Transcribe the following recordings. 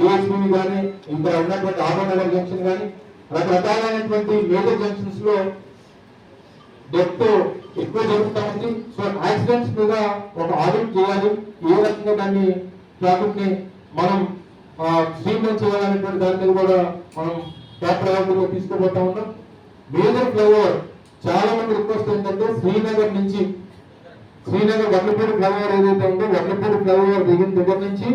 DSP కానీ ఇంకా ఉన్నటువంటి ఆమనగర్ జంక్షన్ కానీ రకరకాలైనటువంటి మేజర్ జంక్షన్స్లో డెత్ ఎక్కువ జరుగుతూ ఉంది సో యాక్సిడెంట్స్ మీద ఒక ఆడిట్ చేయాలి. ఏ రకంగా దాన్ని ట్రాఫిక్ని మనం స్ట్రీమ్ చేయాలనేటువంటి దాని మీద కూడా మనం టాప్ ప్రయారిటీగా తీసుకుపోతా ఉన్నాం. మేజర్ ఫ్లైఓవర్ చాలా మంది రిక్వెస్ట్ ఏంటంటే శ్రీనగర్ నుంచి శ్రీనగర్ వడ్లపూడి ఫ్లైఓవర్ ఏదైతే ఉందో వడ్లపూడి ఫ్లైఓవర్ దిగిన దగ్గర నుంచి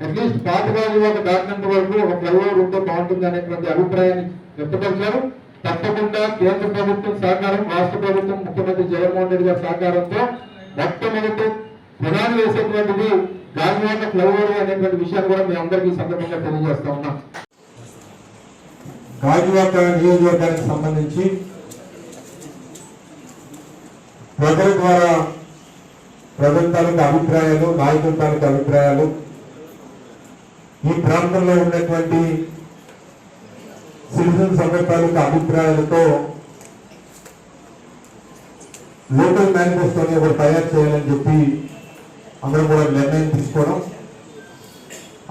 అట్లీస్ట్ పాతగాలి ఒక దాటినంత వరకు ఒక ఫ్లైఓవర్ ఉంటే బాగుంటుంది అనేటువంటి అభిప్రాయాన్ని వ్యక్తపరిచారు. తప్పకుండా కేంద్ర ప్రభుత్వం సహకారం రాష్ట్ర ప్రభుత్వం ముఖ్యమంత్రి జగన్మోహన్ రెడ్డి గారి సహకారంతో మొట్టమొదటి ప్రధాని వేసేటువంటిది గాలివాక ఫ్లైఓవర్ అనేటువంటి విషయాన్ని కూడా మీ అందరికీ సందర్భంగా తెలియజేస్తా ఉన్నాం. గాజువాక నియోజకవర్గానికి సంబంధించి ప్రజల ద్వారా ప్రజల తాలూకు అభిప్రాయాలు నాయకుల తాలూకు అభిప్రాయాలు ఈ ప్రాంతంలో ఉన్నటువంటి సిటిజన్ సభ తాలూకు అభిప్రాయాలతో లోకల్ మేనిఫెస్టోని ఒకటి తయారు చేయాలని చెప్పి అందరం కూడా నిర్ణయం తీసుకోవడం.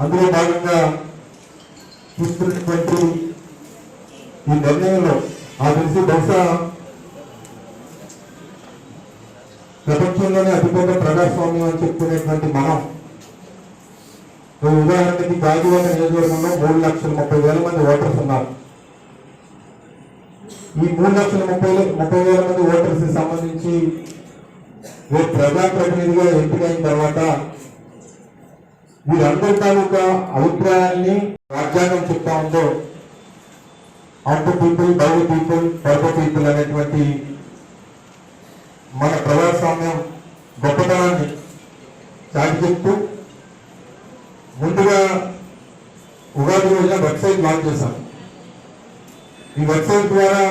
అందులో భాగంగా తీసుకున్నటువంటి ఈ నిర్ణయంలో ఆ తెలిసి బహుశా ప్రపంచంలోనే అతిపెద్ద ప్రజాస్వామ్యం అని చెప్పుకునేటువంటి మనం ఉదాహరణకి గాజువాక నియోజకవర్గంలో మూడు లక్షల ముప్పై వేల మంది ఓటర్స్ ఉన్నారు. ఈ మూడు లక్షల ముప్పై ముప్పై వేల మంది ఓటర్స్ సంబంధించి ఓ ప్రజాప్రతినిధిగా ఎంపికైన తర్వాత వీరందరి తాలూకా అభిప్రాయాన్ని రాజ్యాంగం చెప్తా ఉందో అంటు people by people for people అనేటువంటి మన ప్రజాస్వామ్యం గొప్పతనాన్ని చాటి చెప్తూ ముందుగా ఉగాది రోజున వెబ్సైట్ లాంచ్ చేశాం. ఈ వెబ్సైట్ ద్వారా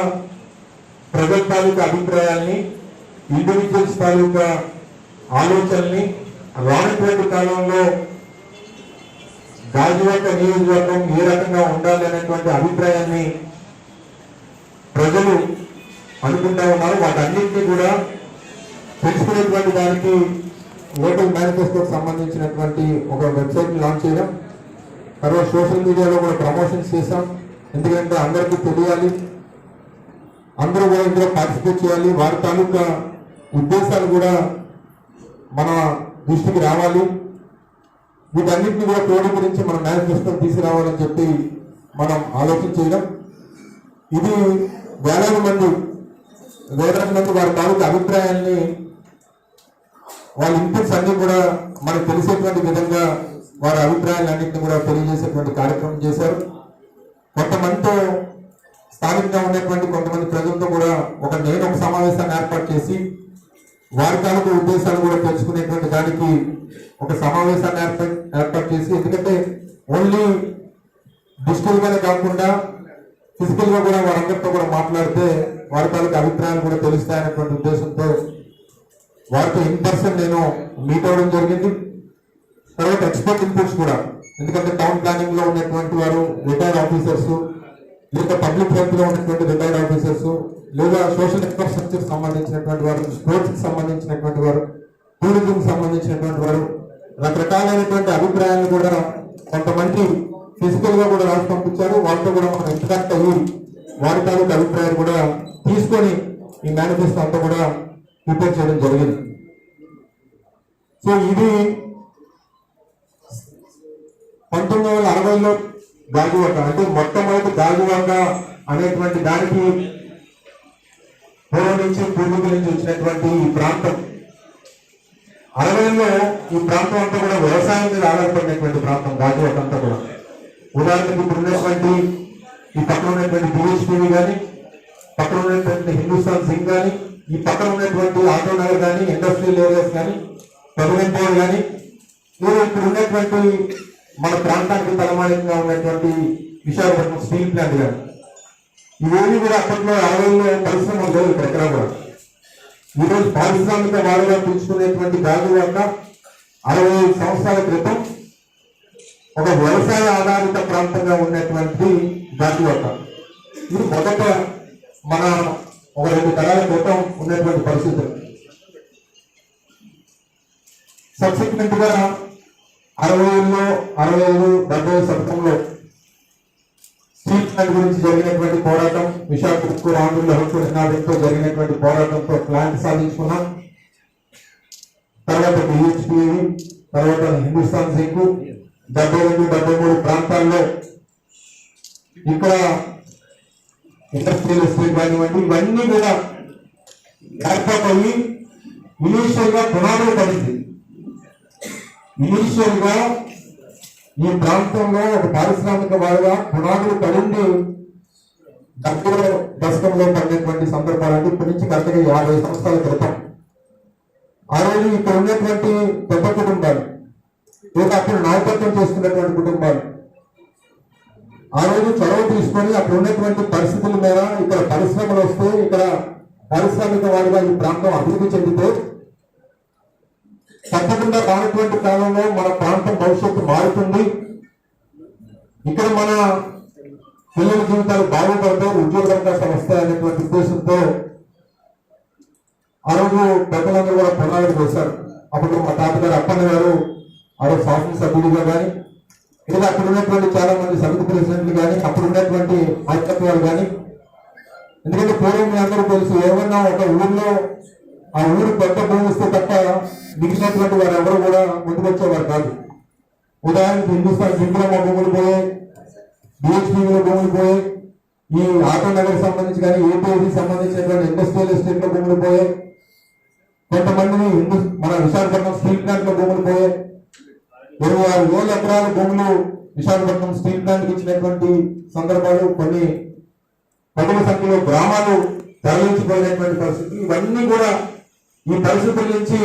ప్రజల తాలూకా అభిప్రాయాల్ని ఇండివిజువల్స్ తాలూకా ఆలోచనల్ని రానటువంటి కాలంలో గాజువాక నియోజకవర్గం ఏ రకంగా ఉండాలి అనేటువంటి అభిప్రాయాన్ని ప్రజలు అనుకుంటా ఉన్నారు. వాటన్నింటినీ కూడా తెలుసుకునేటువంటి దానికి లోకల్ మేనిఫెస్టోకి సంబంధించినటువంటి ఒక వెబ్సైట్ లాంచ్ చేయడం తర్వాత సోషల్ మీడియాలో కూడా ప్రమోషన్స్ చేశాం. ఎందుకంటే అందరికీ తెలియాలి అందరూ కూడా ఇందులో పార్టిసిపేట్ చేయాలి. వారి తాలూకా ఉద్దేశాలు కూడా మన దృష్టికి రావాలి. వీటన్నిటిని కూడా క్రోడీకరించి మన మేనిఫెస్టో తీసుకురావాలని చెప్పి మనం ఆలోచన చేయడం. ఇది వేలాది మంది వేలాది మంది వారి తాలూకా అభిప్రాయాల్ని వాళ్ళ ఇన్పుట్స్ అన్ని కూడా మనకు తెలిసేటువంటి విధంగా వారి అభిప్రాయాలన్నింటినీ కూడా తెలియజేసేటువంటి కార్యక్రమం చేశారు. కొంతమందితో స్థానికంగా ఉన్నటువంటి కొంతమంది ప్రజలతో కూడా ఒక నేను ఒక సమావేశాన్ని ఏర్పాటు చేసి వారి తాలూకు ఉద్దేశాలు కూడా తెలుసుకునేటువంటి దానికి ఒక సమావేశాన్ని ఏర్పాటు ఏర్పాటు చేసి ఎందుకంటే ఓన్లీ డిజిటల్గానే కాకుండా ఫిజికల్గా కూడా వారందరితో కూడా మాట్లాడితే వారి తాలూకు అభిప్రాయాలు కూడా తెలుస్తాయనేటువంటి ఉద్దేశంతో వారితో ఇన్ పర్సన్ నేను మీట్ అవ్వడం జరిగింది. తర్వాత ఎక్స్పర్ట్ ఇన్పుట్స్ కూడా. ఎందుకంటే టౌన్ ప్లానింగ్లో ఉన్నటువంటి వారు రిటైర్డ్ ఆఫీసర్స్ లేదా పబ్లిక్ హెల్త్లో ఉన్నటువంటి రిటైర్డ్ ఆఫీసర్స్ లేదా సోషల్ ఇన్ఫ్రాస్ట్రక్చర్ సంబంధించినటువంటి వారు స్పోర్ట్స్కి సంబంధించినటువంటి వారు టూరిజం సంబంధించినటువంటి వారు రకరకాలైనటువంటి అభిప్రాయాలు కూడా కొంతమంది ఫిజికల్గా కూడా రాసి పంపించారు. వాళ్ళతో కూడా మనం ఇంటరాక్ట్ అయ్యి వారి తాలూకు అభిప్రాయాలు కూడా తీసుకొని ఈ మేనిఫెస్టో అంతా కూడా ప్రిపేర్ చేయడం జరిగింది. సో ఇది పంతొమ్మిది వందల అరవైలో గాజువాక అంటే మొట్టమొదటి గాజువాక అనేటువంటి దానికి పూర్వం నుంచి పూర్వీకుల నుంచి వచ్చినటువంటి ఈ ప్రాంతం. అరవైలో ఈ ప్రాంతం అంతా కూడా వ్యవసాయం మీద ఆధారపడినటువంటి ప్రాంతం గాజువాక అంతా కూడా. ఉదాహరణకు ఇప్పుడు ఉన్నటువంటి ఈ పక్కన ఉన్నటువంటి బిహెచ్పీవి కానీ పక్కన ఉన్నటువంటి హిందుస్థాన్ సింగ్ కానీ ఈ పక్కన ఉన్నటువంటి ఆటో నగర్ కానీ ఇండస్ట్రియల్ ఏరియాస్ కానీ పెర్మనెంట్ పవర్ కానీ లేదా ఇక్కడ ఉన్నటువంటి మన ప్రాంతానికి తలమానికంగా ఉన్నటువంటి విశాఖపట్నం స్టీల్ ప్లాంట్ కానీ ఇవేమి కూడా అప్పట్లో అరవైలో పరిశ్రమలు లేవు ఇక్కడ ఎక్కడ కూడా. ఈరోజు పారిశ్రామిక వారుగా పిలుచుకునేటువంటి గాజు గాజువాక అరవై ఐదు సంవత్సరాల క్రితం ఒక వ్యవసాయ ఆధారిత ప్రాంతంగా ఉన్నటువంటి గాజు గాజువాక ఇది మొదట మన ఒక రెండు తరాల క్రితం ఉన్నటువంటి పరిస్థితులు. సబ్సిక్వెంట్గా అరవైలో అరవై ఐదు డెబ్బై శతకంలో స్టీల్ ప్లాంట్ గురించి జరిగినటువంటి పోరాటం విశాఖ ఉక్కు రాములు జరిగినటువంటి పోరాటంతో ప్లాంట్ సాధించుకున్నాం. తర్వాత బిహెచ్పి తర్వాత హిందుస్థాన్ సింగ్ డెబ్బై రెండు డెబ్బై మూడు ప్రాంతాల్లో ఇక్కడ ఇండస్ట్రియల్ ఎస్టేట్ కానివ్వండి ఇవన్నీ? కూడా ఏర్పాటయ్యి ఇనీషియల్గా పునాదులు పడింది. ఇనీషియల్ ఈ ప్రాంతంలో ఒక పారిశ్రామిక వాడుగా పునాదులు పడింది. దగ్గర దశకంలో పడినటువంటి సందర్భాలంటే ఇప్పటి నుంచి కరెక్ట్గా యాభై సంవత్సరాల క్రితం. ఆ రోజు ఇక్కడ ఉన్నటువంటి పెద్ద కుటుంబాలు లేదా అక్కడ నాయకత్వం చేస్తున్నటువంటి కుటుంబాలు ఆ రోజు చొరవ తీసుకొని అక్కడ ఉన్నటువంటి పరిస్థితుల మీద ఇక్కడ పరిశ్రమలు వస్తే ఇక్కడ పారిశ్రామిక వారిగా ఈ ప్రాంతం అభివృద్ధి చెందితే తప్పకుండా రానటువంటి కాలంలో మన ప్రాంతం భవిష్యత్తు మారుతుంది. ఇక్కడ మన పిల్లల జీవితాలు బాగుపడతాయి ఉద్యోగ అవకాశాలు వస్తాయనేటువంటి ఉద్దేశంతో ఆ రోజు పెద్దలందరూ కూడా పునాదులు చేశారు అప్పుడు మా తాతగారు అప్పన్న గారు ఆ రోజు శాసనసభ్యుడిగా కానీ లేదా అక్కడ ఉన్నటువంటి చాలా మంది సమితి ప్రెసిడెంట్లు కానీ అప్పుడు ఉన్నటువంటి ఐక్యత్వాలు కానీ ఎందుకంటే పూర్వం మీ అందరూ తెలుసు ఏమన్నా ఒక ఊర్లో ఆ ఊరు పెద్ద భూమిస్తే తప్ప మిగిలినటువంటి వారు ఎవరు కూడా ముందుకొచ్చేవారు కాదు. ఉదాహరణకి హిందుస్థాన్ జింకులో మా భూములు పోయాయి బిహెచ్పీలో భూములు పోయాయి ఈ ఆటో నగర్ సంబంధించి కానీ ఏపీఐకి సంబంధించినటువంటి ఇండస్ట్రియల్ ఎస్టేట్లో భూములు పోయాయి కొంతమందిని హిందూ మన విశాఖపట్నం స్టీల్ ప్లాంట్ భూములు పోయాయి ఇరవై ఆరు వేల ఎకరాల భూములు విశాఖపట్నం స్టీల్ ప్లాంట్కి ఇచ్చినటువంటి సందర్భాలు కొన్ని పదుల సంఖ్యలో గ్రామాలు తరలించిపోయినటువంటి పరిస్థితి. ఇవన్నీ కూడా ఈ పరిస్థితుల నుంచి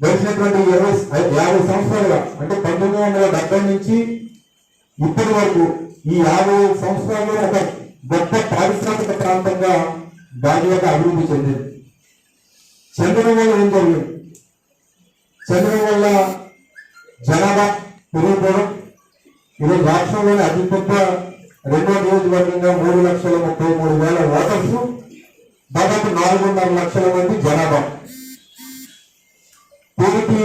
గడిచినటువంటి ఇరవై యాభై సంవత్సరాలుగా అంటే పంతొమ్మిది వందల డెబ్బై నుంచి ఇప్పటి వరకు ఈ యాభై సంవత్సరాల్లో ఒక గొప్ప పారిశ్రామిక ప్రాంతంగా బాధ్యత అభివృద్ధి చెందింది. చెందడం వల్ల ఏం జరిగింది? చెందడం వల్ల జనాభా పెరిగిపోవడం. ఈరోజు రాష్ట్రంలోని అతిపెద్ద రెండో నియోజకవర్గంగా మూడు లక్షల ముప్పై మూడు వేల ఓటర్స్ దాదాపు నాలుగున్నర లక్షల మంది జనాభా. దీనికి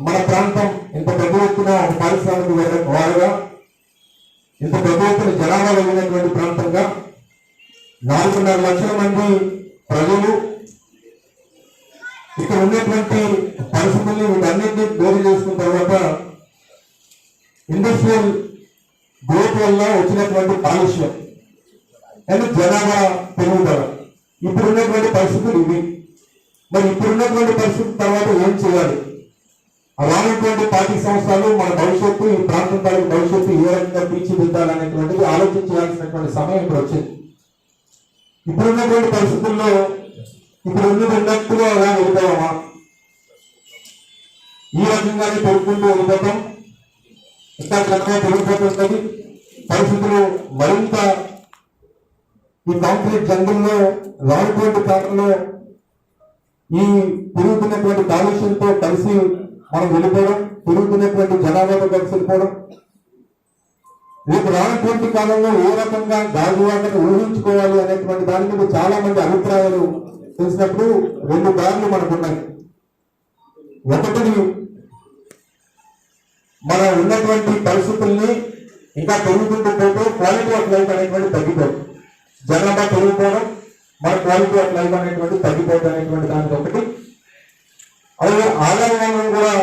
మన ప్రాంతం ఇంత పెద్ద ఎత్తున ఒక పారిశ్రామిక వేద- వారుగా ఇంత పెద్ద ఎత్తున జనాభా కలిగినటువంటి ప్రాంతంగా నాలుగున్నర లక్షల మంది ప్రజలు ఇక్కడ ఉన్నటువంటి పరిస్థితుల్ని వీటన్నింటినీ వేరు చేసుకున్న తర్వాత ఇండస్ట్రియల్ గ్రోత్ వల్ల వచ్చినటువంటి కాలుష్యం అండ్ జనాభా పెరుగుదల. ఇప్పుడు ఉన్నటువంటి పరిస్థితులు ఇవి. మరి ఇప్పుడు ఉన్నటువంటి తర్వాత ఏం చేయాలి? అలాంటి పార్టీ సంస్థలు మన భవిష్యత్తు ఈ ప్రాంతం తాలూకు భవిష్యత్తు ఏ రకంగా తీర్చిదిద్దాలనేటువంటిది ఆలోచించాల్సినటువంటి సమయం ఇప్పుడు వచ్చింది. ఇప్పుడున్నటువంటి పరిస్థితుల్లో ఇప్పుడు ఉన్నది ఉన్నట్టుగా అలా వెళ్తామా ఈ రకంగానే పెరుగుకుంటూ వెళ్ళిపోతాం ఇంకా చక్కగా పెరిగిపోతుంటది పరిస్థితులు మరింత ఈ కాంక్రీట్ జంగుల్లో రానుటువంటి కాలంలో ఈ పెరుగుతున్నటువంటి కాలుష్యంతో కలిసి మనం వెళ్ళిపోవడం పెరుగుతున్నటువంటి జనాభాతో కలిసి వెళ్ళిపోవడం. రేపు రానటువంటి కాలంలో ఏ రకంగా గాజువాకను ఊహించుకోవాలి అనేటువంటి దాని మీద చాలా మంది అభిప్రాయాలు చూసినప్పుడు రెండు దారులు మనకున్నాయి ఒకటి మన ఉన్నటువంటి పరిస్థితుల్ని ఇంకా పెరుగుతుంటూ పోతే క్వాలిటీ ఆఫ్ లైఫ్ అనేటువంటి తగ్గిపోతుంది జనాభా పెరిగిపోవడం మన క్వాలిటీ ఆఫ్ లైఫ్ అనేటువంటి తగ్గిపోతుంది అనేటువంటి దానికి ఒకటి అలాగే ఆదాయ కూడా